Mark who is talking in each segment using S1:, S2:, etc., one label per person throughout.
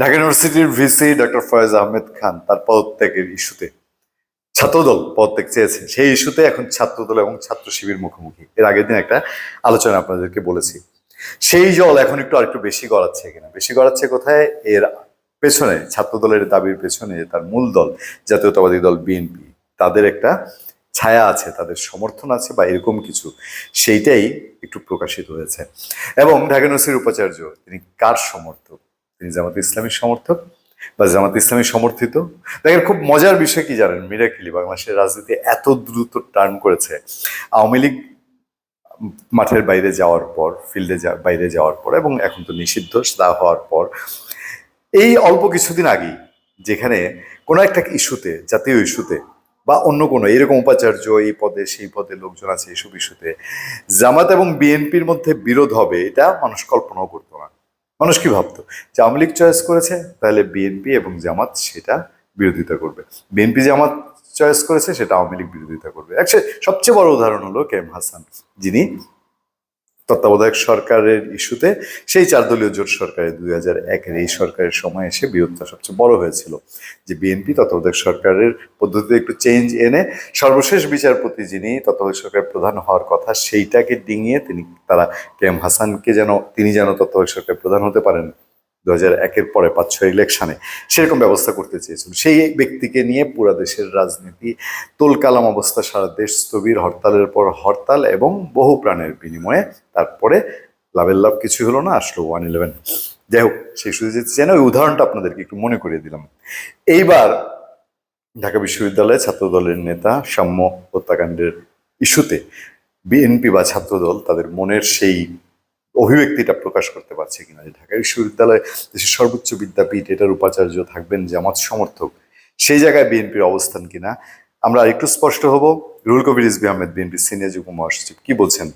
S1: ঢাকা ইউনিভার্সিটির VC doctor Faiz Ahmed Khan তার পদত্যাগের ইস্যুতে ছাত্রদল পদত্যাগ চেয়েছে সেই ইস্যুতে এখন ছাত্রদল এবং ছাত্র শিবির মুখোমুখি। এর আগের দিন একটা আলোচনা আপনাদেরকে বলেছি। সেই জল এখন একটু আরেকটু বেশি গড়াচ্ছে কিনা বেশি গড়াচ্ছে কোথায়? এর পেছনে, ছাত্রদলের দাবির পেছনে তার মূল দল, জাতীয়তাবাদী দল বিএনপি। তাদের একটা ছায়া আছে, তাদের সমর্থন আছে বা এরকম কিছু। সেইটাই একটু প্রকাশিত হয়েছে। এবং ঢাকা ইউনিভার্সিটির উপাচার্য, তিনি কার সমর্থক? তিনি জামাত ইসলামীর সমর্থক বা জামাত ইসলামী সমর্থিত। দেখেন, খুব মজার বিষয় কি জানেন? মিরাকিলি বাংলাদেশের রাজনীতি এত দ্রুত টার্ন করেছে। আওয়ামী লীগ মাঠের বাইরে যাওয়ার পর ফিল্ডে বাইরে যাওয়ার পর এবং এখন তো নিষিদ্ধ তা হওয়ার পর, এই অল্প কিছুদিন আগেই যেখানে কোনো একটা ইস্যুতে, জাতীয় ইস্যুতে বা অন্য কোনো, এরকম উপাচার্য এই পদে, সেই পদে লোকজন আছে এইসব ইস্যুতে, জামাত এবং বিএনপির মধ্যে বিরোধ হবে, এটা মানুষ কল্পনাও করতো না। মানুষ কি ভাবতো? যে আওয়ামী লীগ চয়েস করেছে, তাহলে বিএনপি এবং জামাত সেটা বিরোধিতা করবে। বিএনপি জামাত চয়েস করেছে, সেটা আওয়ামী লীগ বিরোধিতা করবে। অ্যাকচুয়ালি সবচেয়ে বড় উদাহরণ হলো কেম হাসান যিনি তত্ত্বাবধায়ক সরকারের ইস্যুতে, সেই চার দলীয় জোট সরকারে দুই হাজার একের এই সরকারের সময় এসে বিরোধটা সবচেয়ে বড় হয়েছিল। যে বিএনপি তত্ত্বাবধায়ক সরকারের পদ্ধতিতে একটু চেঞ্জ এনে সর্বশেষ বিচারপতি যিনি তত্ত্বাবধায়ক সরকারের প্রধান হওয়ার কথা, সেইটাকে ডিঙিয়ে তিনি, তারা কেম হাসানকে যেন, তিনি যেন তত্ত্বাবধায়ক সরকারের প্রধান হতে পারেন। দু হাজার একের পরে পাঁচ ছয় ইলেকশনে সেরকম ব্যবস্থা করতে চেয়েছিল। সেই ব্যক্তিকে নিয়ে পুরা দেশের রাজনীতি তোলকালাম অবস্থা, সারা দেশ স্থবির, হরতালের পর হরতাল এবং বহু প্রাণের বিনিময়ে তারপরে লাভের লাভ কিছু হলো না, আসলো ওয়ান ইলেভেন। যাই হোক, সেই সুযোগ যেতে চাই না ওই উদাহরণটা আপনাদেরকে একটু মনে করিয়ে দিলাম। এইবার ঢাকা বিশ্ববিদ্যালয়ে ছাত্রদলের নেতা সাম্য হত্যাকাণ্ডের ইস্যুতে বিএনপি বা ছাত্রদল তাদের মনের সেই অভিব্যক্তিটা প্রকাশ করতে পারছে কিনা যে ঢাকা বিশ্ববিদ্যালয় দেশের সর্বোচ্চ বিদ্যাপীঠ এটার উপাচার্য থাকবেন জামাত সমর্থক, সেই জায়গায় বিএনপির অবস্থান কিনা? আমরা একটু স্পষ্ট হব। রুল কবির ইসবি আহমেদ বিএনপি সিনিয়র যুগ্ম মহাসচিব, কি বলছেন?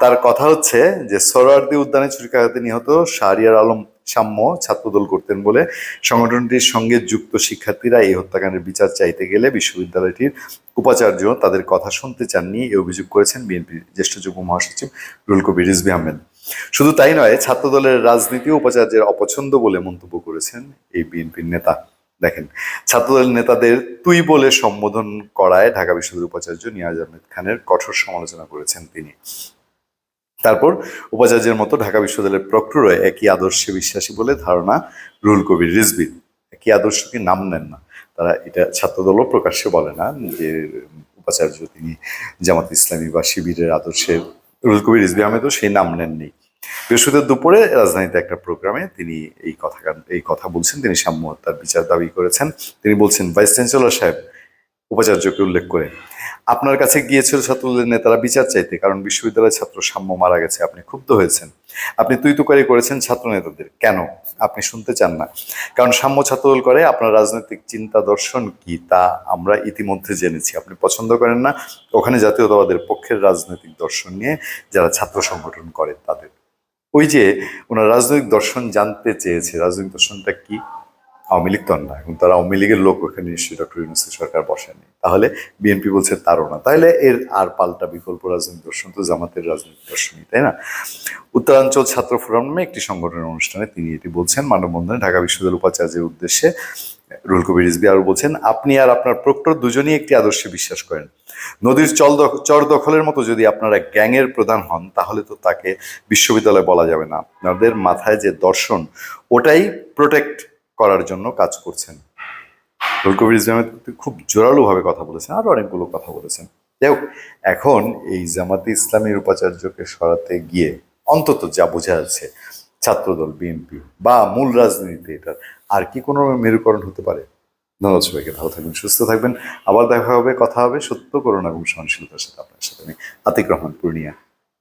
S1: তার কথা হচ্ছে যে সরোয়ার্দি উদ্যানে ছুরিকাঘাতে নিহত শাহরিয়ার আলম সাম্য ছাত্রদল করতেন বলে সংগঠনটির সঙ্গে যুক্ত শিক্ষার্থীরা এই হত্যাকাণ্ডের বিচার চাইতে গেলে বিশ্ববিদ্যালয়টির উপাচার্য তাদের কথা শুনতে চাননি। এই অভিযোগ করেছেন বিএনপির জ্যেষ্ঠ যুগ্ম মহাসচিব রুল কবির রিজভি আহমেদ। শুধু তাই নয়, ছাত্রদলের রাজনীতি উপাচার্যের অপছন্দ বলে মন্তব্য করেছেন এই বিএনপির নেতা। দেখেন, ছাত্রদলের নেতাদের তুই বলে সম্বোধন করায় ঢাকা বিশ্ববিদ্যালয়ের উপাচার্য নিয়াজ আহমেদ খানের কঠোর সমালোচনা করেছেন তিনি। তারপর উপাচার্যের মতো ঢাকা বিশ্ববিদ্যালয়ের প্রক্টরও একই আদর্শে বিশ্বাসী বলে ধারণা রুল কবির রিজবির একই আদর্শকে নাম নেন না? তারা এটা ছাত্রদলও প্রকাশ্যে বলে না যে উপাচার্য তিনি জামাত ইসলামী বা শিবিরের আদর্শের রুল কবির রিজবি আহমেদও সেই নাম নেননি। বৃহস্পতিবার দুপুরে রাজধানীতে একটা প্রোগ্রামে তিনি এই কথা এই কথা বলছেন। তিনি সাম্য হত্যার বিচার দাবি করেছেন। তিনি বলছেন, ভাইস চ্যান্সেলর সাহেব উপাচার্যকে উল্লেখ করে, আপনার কাছে গিয়েছিল ছাত্রদলের নেতারা বিচার চাইতে, কারণ বিশ্ববিদ্যালয়ের ছাত্র সাম্য মারা গেছে, আপনি ক্ষুব্ধ হয়েছেন। আপনি তুই তুকারি করেছেন ছাত্র নেতাদের। কেন? আপনি শুনতে চান না। কারণ সাম্য ছাত্রদল করে আপনার রাজনৈতিক চিন্তা দর্শন কি, তা আমরা ইতিমধ্যে জেনেছি। আপনি পছন্দ করেন না, ওখানে জাতীয়তাবাদের পক্ষের রাজনৈতিক দর্শন নিয়ে যারা ছাত্র সংগঠন করে, তাদের। ওই যে, ওনার রাজনৈতিক দর্শন জানতে চেয়েছে, রাজনৈতিক দর্শনটা কি? আওয়ামী লীগ তো না, এখন তারা আওয়ামী লীগের লোক ওখানে নিশ্চয়ই ডক্টর ইউনুসের সরকার বসেনি। তাহলে বিএনপি বলছে তারও না। তাহলে এর আর পাল্টা বিকল্প রাজনৈতিক দর্শন তো জামাতের রাজনৈতিক দর্শনই, তাই না? উত্তরাঞ্চল ছাত্র ফোরাম নামে একটি সংগঠনের অনুষ্ঠানে তিনি এটি বলছেন, মানববন্ধনে ঢাকা বিশ্ববিদ্যালয় উপাচার্যের উদ্দেশ্যে রুল কবির রিজবি আরও বলছেন, আপনি আর আপনার প্রক্টর দুজনই একটি আদর্শে বিশ্বাস করেন। নদীর চল চর দখলের মতো যদি আপনারা গ্যাংয়ের প্রধান হন, তাহলে তো তাকে বিশ্ববিদ্যালয় বলা যাবে না। আপনাদের মাথায় যে দর্শন, ওটাই প্রোটেক্ট করার জন্য কাজ করছেন। রুল কবির রিজভি আহমেদ কিন্তু খুব জোরালোভাবে কথা বলেছেন, আরও অনেকগুলো কথা বলেছেন। যাই হোক, এখন এই জামাতে ইসলামের উপাচার্যকে সরাতে গিয়ে অন্তত যা বোঝা যাচ্ছে, ছাত্রদল, বিএনপি বা মূল রাজনীতিতে এটার আর কি কোনো মেরুকরণ হতে পারে? ধন্যবাদ সবাইকে, ভালো থাকবেন, সুস্থ থাকবেন। আবার দেখা হবে, কথা হবে সত্য করুন এবং সহনশীলতার সাথে আপনার সাথে আমি আতিক রহমান, পূর্ণিয়া।